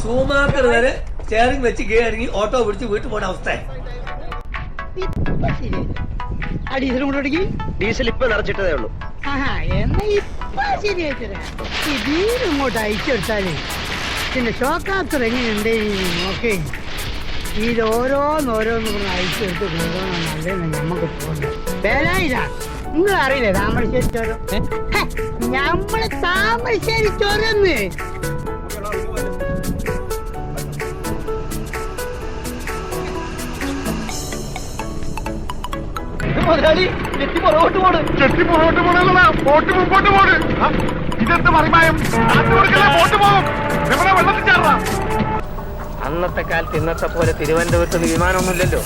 Schumacher വരെ steering വെച്ച് കീഴടങ്ങി ഓട്ടോ പിടിച്ച് വീട്ടിൽ പോണ അവസ്ഥ. ഡീസൽ കൊണ്ടോടിക്ക് ഡീസൽ ഇപ്പൊ നിറച്ചിട്ടതേ ഉള്ളൂ. എന്നാ ഇപ്പൊ ശരിയായിട്ടരാ ഈ വീട് ഇങ്ങോട്ട് അയച്ചെടുത്താലേ പിന്നെ ഷോക്കാത്തർ എങ്ങനെയുണ്ട്? നോക്കേ ഇത് ഓരോന്നോരോന്ന് പറഞ്ഞ് അയച്ചെടുത്ത് കൊണ്ടുപോകണം നല്ലതെന്ന് നമുക്ക് പോകണ്ട പേരായില്ല നിങ്ങൾ അറിയില്ലേ താമരശ്ശേരി ചോരം ഞമ്മൾ താമരശ്ശേരി ചോരന്ന് മുതലാളി ചെത്തി പുറകോട്ട് പോണ് ചെത്തി പുറകോട്ട് പോകണല്ല ബോട്ട് മുമ്പോട്ട് പോണ് ആ, ഇതെന്ത് മറിമായം? ബോട്ട് പോകും നമ്മളെ വെള്ളത്തിൽ അന്നത്തെ കാലത്ത് ഇന്നത്തെ പോലെ തിരുവനന്തപുരത്ത് വിമാനം വിമാനമൊന്നുമില്ലല്ലോ.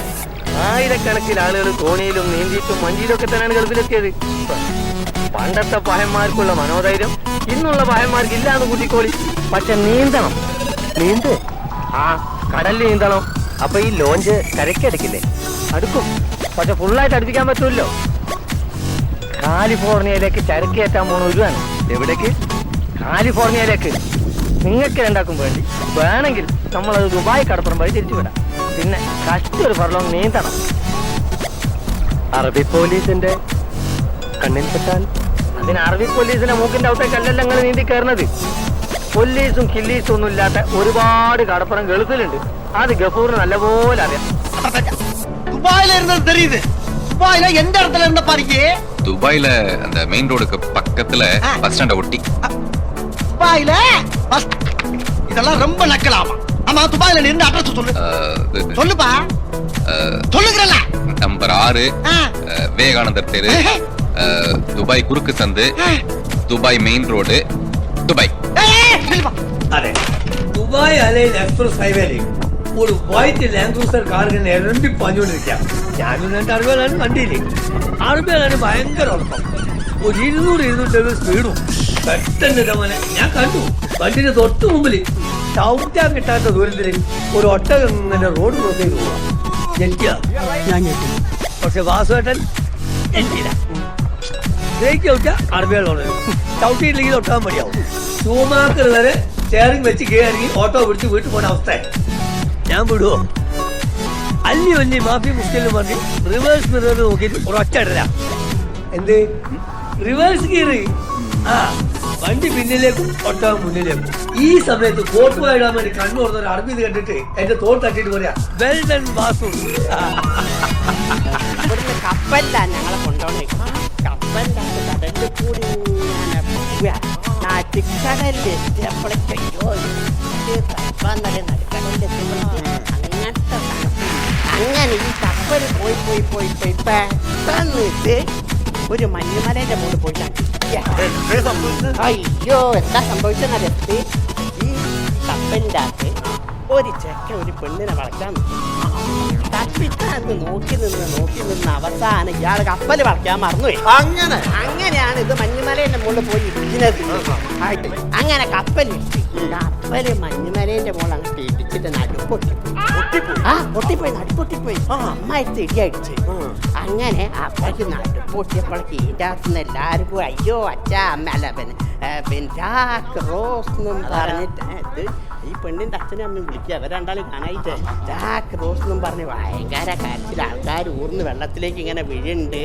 ആയിരക്കണക്കിന് ആളുകൾ കോണിയിലും നീന്തിയിട്ടും മഞ്ചിയിലൊക്കെ തന്നെയാണ് ഗൾഫിലെത്തിയത്. പണ്ടത്തെ പഹന്മാർക്കുള്ള മനോധൈര്യം ഇന്നുള്ള പഹന്മാർക്ക് ഇല്ലാന്ന് കൂട്ടിക്കോളി. പക്ഷെ നീന്തണം. നീന്ത്. ആ കടലിൽ നീന്തണം. അപ്പൊ ഈ ലോഞ്ച് കരക്കടക്കില്ലേ അടുക്കും. പക്ഷെ ഫുള്ളായിട്ട് അടുപ്പിക്കാൻ പറ്റൂല്ലോ. കാലിഫോർണിയയിലേക്ക് ചരക്ക് കയറ്റാൻ പോണ ഒരുവാണ് എവിടേക്ക്? കാലിഫോർണിയയിലേക്ക്. നിങ്ങൾക്ക് രണ്ടാക്കും വേണ്ടി. വേണമെങ്കിൽ നമ്മളത് ദുബായ് കടപ്പുറം വഴി തിരിച്ചു വിടാം. പിന്നെ കഷ്ടി ഒരു ഫർലോങ് നീന്തണം അറബി പോലീസിന്റെ കണ്ണിൽ പെട്ടാൽ അതിന് അറബി പോലീസിന്റെ മൂക്കിന്റെ അകത്തേക്കല്ലല്ലോ നിങ്ങൾ നീന്തി കയറുന്നത് പോലീസും കില്ലീസും ഒന്നും ഇല്ലാത്ത ഒരുപാട് കടപ്പുറം ഗൾഫിലുണ്ട് അത് ഗഫൂറിന് നല്ലപോലെ അറിയാം துபாயில இருந்தது தெரியுது துபாயில எந்த இடத்துல இருந்த பாருங்க துபாயில அந்த மெயின் ரோடுக்கு பக்கத்துல ஆ. பஸ் ஸ்டாண்ட ஒட்டி துபாயில பஸ் இதெல்லாம் ரொம்ப நக்கலாமா ஆமா துபாயில நீ இருந்த அட்ரஸ் சொல்லு அஹ், இது, சொல்லுப்பா அஹ், சொல்லுகிறல்ல நம்பர் ஆறு ஆ. அஹ், விவேகானந்தர் தெரு அஹ், துபாய் குறுக்கு சந்து துபாய் மெயின் ரோடு துபாய் ஏய், ஏய், சொல்லுப்பா അതെ ദുബായ് അലൈൻ എക്സ്പ്രസ് ഹൈവേയിൽ ഒരു വൈറ്റ് ലാൻഡ് ക്രൂസർ കാർ ഇങ്ങനെ ഇരമ്പി പാഞ്ഞുകൊണ്ടിരിക്കാം ഞാനും രണ്ട് അറുപതാണ് വണ്ടിയില് അറുപതാണ് ഭയങ്കര ഉറപ്പം ഒരു ഇരുന്നൂറ് ഇരുന്നൂറ്റി സ്പീഡും പെട്ടെന്ന് ഇതമനെ ഞാൻ കണ്ടു വണ്ടിന്റെ തൊട്ട് മുമ്പിൽ ചവിട്ടാൻ കിട്ടാത്ത ദൂരത്തിൽ ഒരു ഒട്ടകം ഇങ്ങനെ റോഡ് നോക്കി ചെയ്ത് പോവാ. ഞെട്ടിയ? ഞാൻ ഞെട്ടി. പക്ഷെ വാസുവേട്ടൻ ഞെട്ടിയില്ല. ബ്രേക്ക് ചവിട്ടാ അറബികൾ തുടരും ചവിട്ടിയില്ലെങ്കിൽ തൊട്ടാൻ മതിയാവും. ഷൂമാക്കർ വരെ സ്റ്റിയറിംഗ് വെച്ച് കയറി ഓട്ടോ പിടിച്ച് വീട്ടിൽ പോണ അവസ്ഥ ഞാൻ വിടുവോ? അല്ലി വല്ലി മാഫി മുസ്ലിം പറഞ്ഞ് റിവേഴ്സ് മിറർ നോക്കി ഒരു ഒറ്റ ഇടല. എന്ത്? റിവേഴ്സ് ഗിയർ ആ. വണ്ടി പിന്നിലേക്കും ഒട്ടകം മുന്നിലേക്കും ഈ സമയത്ത് കോട്ട് പോയിടാൻ വേണ്ടി കണ്ണു തുറന്ന ഒരു അറബി കണ്ടിട്ട് എന്റെ തോൾ തട്ടിട്ട് പറയാ വെൽ ഡൺ വാസു കപ്പലിലാണ് ഞങ്ങളെ കൂടി. അങ്ങനെ ഈ കപ്പൽ പോയി പോയി പോയി പോയി പെട്ടെന്നിട്ട് ഒരു മഞ്ഞുമലേന്റെ മുകളിൽ പോയി തട്ടി. അയ്യോ എന്താ സംഭവിച്ചെന്നറിയത്ത് ഈ കപ്പലിന്റെ അകത്ത് ഒരു ചെക്ക ഒരു പെണ്ണിനെ വളയ്ക്കാൻ തപ്പിത്താന്ന് നോക്കി നിന്ന് നോക്കി നിന്ന് അവസാനം ഇയാൾ കപ്പൽ വളയ്ക്കാൻ മറന്നുപോയി അങ്ങനെ അങ്ങനെയാണ് ഇത് മഞ്ഞുമലേന്റെ മുകളിൽ പോയി ഇരിക്കുന്നത് അങ്ങനെ കപ്പൽ കപ്പൽ മഞ്ഞുമലേന്റെ മുകളിൽ അങ്ങോട്ട് ഇടിച്ചിട്ട് നടുപ്പൊട്ടി. ആ പൊട്ടിപ്പോയി നടുപ്പൊട്ടിപ്പോയി. അമ്മായിട്ട് ഇടിയടിച്ച്. അങ്ങനെ അപ്പോഴേക്ക് നടുപ്പൊട്ടിയപ്പോഴേക്ക് ഇതിന്റെ എല്ലാവർക്കും അയ്യോ അച്ഛ അമ്മ അല്ല പിന്നെ ഏ, പിന്നെ റോസ് എന്നും പറഞ്ഞിട്ട് ഈ പെണ്ണിന്റെ അച്ഛനും അമ്മയും വിളിക്കുക. അവർ രണ്ടാളും കാണായിട്ട് ജാക്ക് റോസ് എന്നും പറഞ്ഞ് ഭയങ്കര കരച്ചിൽ ആൾക്കാർ ഊർന്ന് വെള്ളത്തിലേക്ക് ഇങ്ങനെ വീഴുന്നുണ്ട്.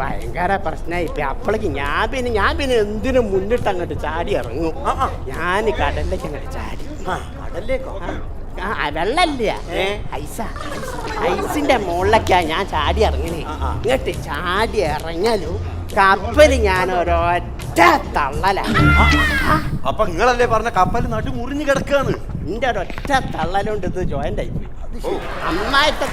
ഭയങ്കര പ്രശ്നമായി ഇപ്പൊ അപ്പോഴേക്ക് ഞാൻ പിന്നെ ഞാൻ പിന്നെ എന്തിനും മുന്നിട്ട് അങ്ങോട്ട് ചാടി ഇറങ്ങും. ഞാൻ കടലിലേക്ക് അങ്ങോട്ട് ചാടി. കടലിലേക്കോ? വെള്ളല്ല ഐസ ഐസിന്റെ മുകളിലൊക്കെയാ ഞാൻ ചാടി ഇറങ്ങണേ. ഇങ്ങോട്ട് ചാടി ഇറങ്ങലും കപ്പൽ ഞാൻ ഒരൊറ്റ തള്ളല. അപ്പൊ നിങ്ങളല്ലേ പറഞ്ഞ കപ്പൽ നടു മുറിഞ്ഞു കിടക്കാണ്. എന്റെ ഒരൊറ്റ തള്ളലുണ്ട് ഇത് ജോയിന്റ് ആയി പോയി. അമ്മായിത്തെ